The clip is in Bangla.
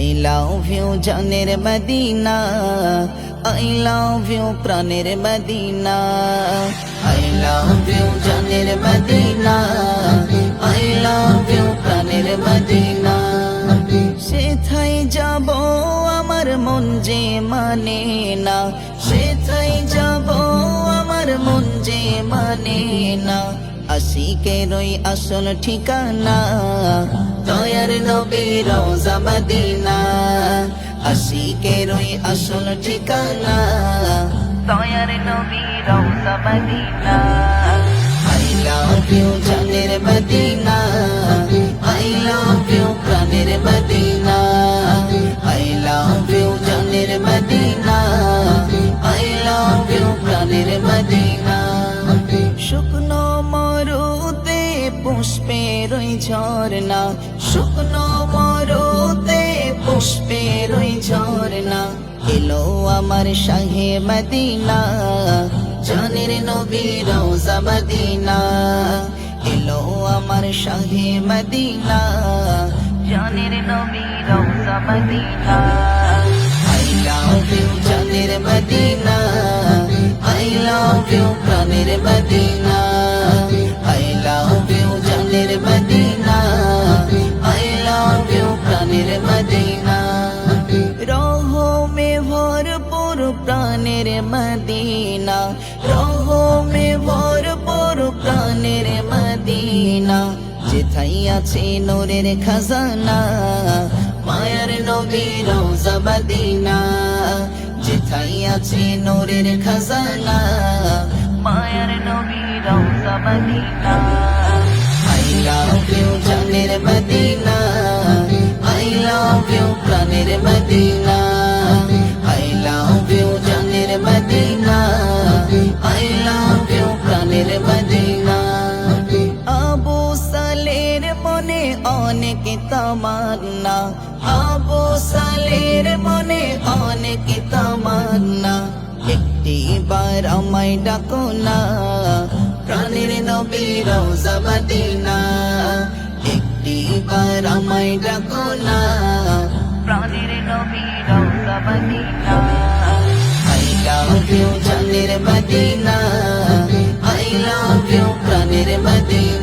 আই লাভ ইউ জানের মদিনা আই লাভ ইউ প্রাণের মদিনা আই লাভ ইউ জানের মদিনা আই লাভ ইউ প্রাণের মদিনা সেথায় যাব, আমার মন যে মানে না। সেথায় যাব আশিকেরই আসল ঠিকানা। দয়ার নবী রোজা মদিনা। আশিকেরই আসল ঠিকানা। দয়ার নবী রোজা মদিনা। আই লাভ ইউ জানের মদিনা। পুষ্পের ওই ঝর্ণা। শুকনো মরুতে পুষ্পের ওই ঝর্ণা। এলো আমার শাহে মদিনা, জানের নবী রোজা মদিনা। এলো আমার শাহে মদিনা, জানের নবী রোজা মদিনা। আই লাভ ইউ জানের মদিনা, আই লাভ ইউ প্রাণের মদিনা। জানের মদিনা। আই লাভ ইউ প্রাণের মদিনা। রহমে ভরপুর প্রাণের মদিনা। রহমে ভরপুর প্রাণের মদিনা। যেথাই আছে নোরের খাজানা, মায়ার নবী রোজা মদিনা। যেথাই আছে নোরের খাজানা, মায়ার নবী রোজা Medina. Medina I love you প্রাণের মদিনা আই লাভ ইউ জানের মদিনা আই লাভ ইউ প্রাণের মদিনা। আবু সালের মনে অনেক তামান্না, আবু সালের মনে অনেক তামান্না। একটি বার আমায় ডাকো না, প্রাণের নবী রোজা মদিনা। এবার আমায় ডাকো না। প্রাণের নবী রওজা মদিনা। আই লাভ ইউ জানের মদিনা। আই লাভ ইউ প্রাণের মদিনা।